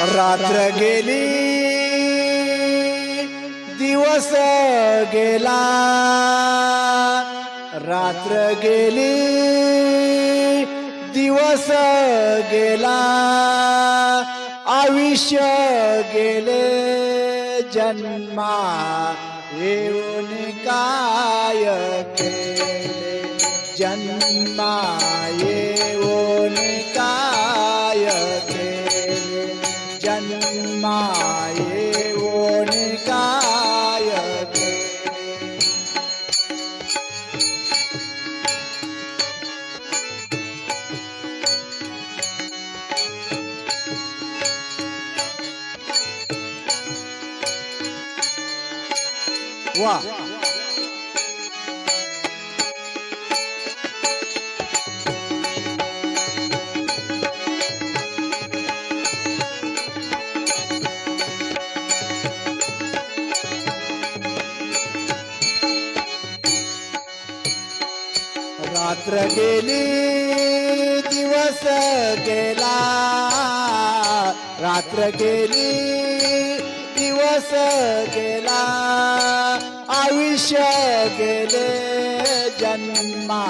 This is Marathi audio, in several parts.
रात्र गेली दिवस गेला. रात्र गेली दिवस गेला. आयुष्य गेले जन्मा येऊन काय केले जन्मा येऊ वा. रात्र गेली दिवस गेला. रात्र गेली दिवस गेला आयुष्य गेले जन्मा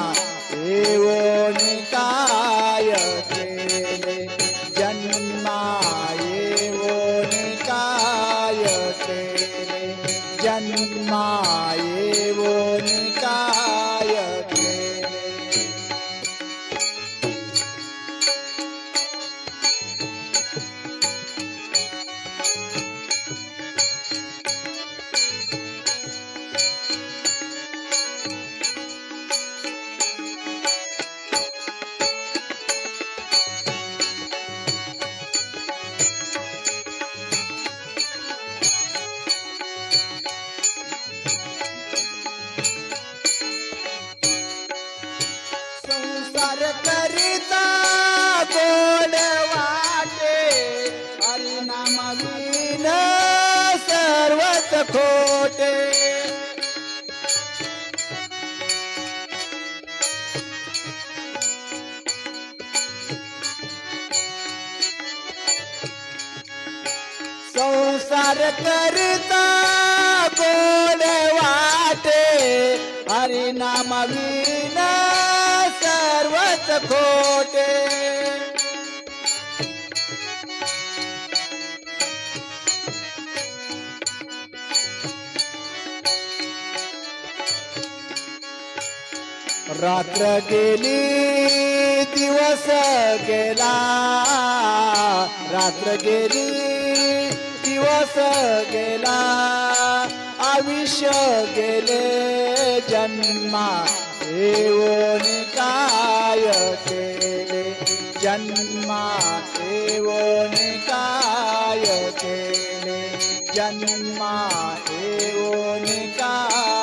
देव करता बोले वाटे. हरिनाम विन सर्वच खोटे. रात्र गेली दिवस गेला. रात्र गेली दिवस गेला आयुष्य गेले जन्मा येऊन काय केले? जन्मा येऊन काय केले? जन्मा येऊन काय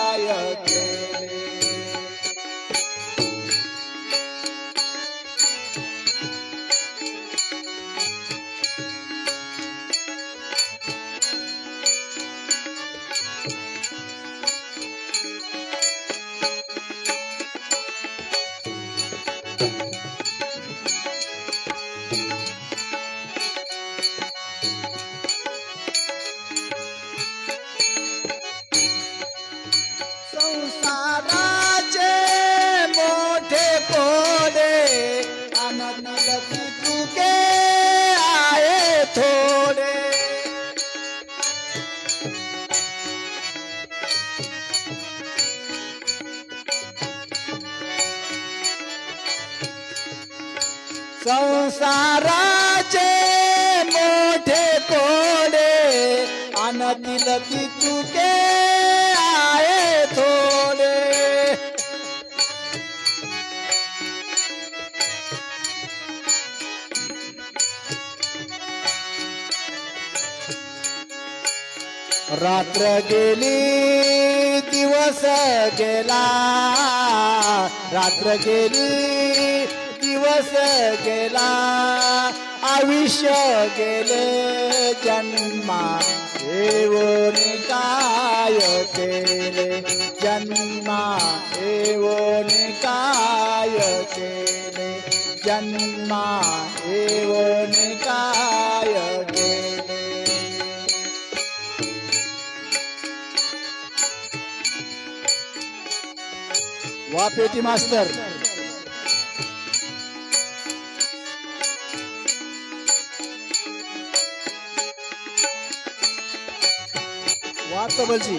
संसाराचे मोठे कोडे आणतील ती तुके आहे थोडे रात्र गेली दिवस गेला. रात्र गेली दिवस गेला आयुष्य गेले जन्मा देवोन काय केले? जन्मा देवोन काय केले? जन्मा देवोन काय केले? वापेटी मास्तर. वा तबलची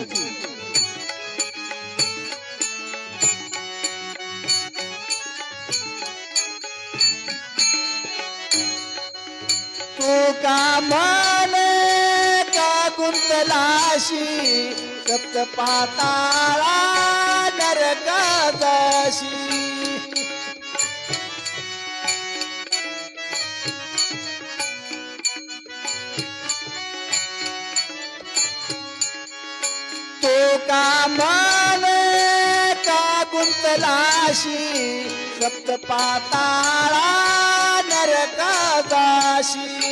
तू का मन का गुंतलाशी? सप्त पाताळा नरकाशी तो का गुंतलाशी? सप्त पाताळा नरकादाशी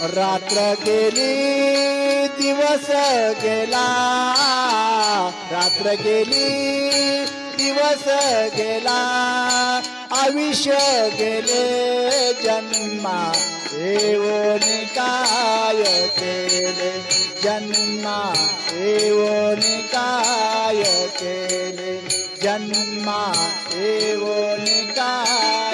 रात्र गेली दिवस गेला. रात्र गेली दिवस गेला आयुष्य गेले जन्मा येऊन काय केले? जन्मा येऊन काय केले? जन्मा येऊन काय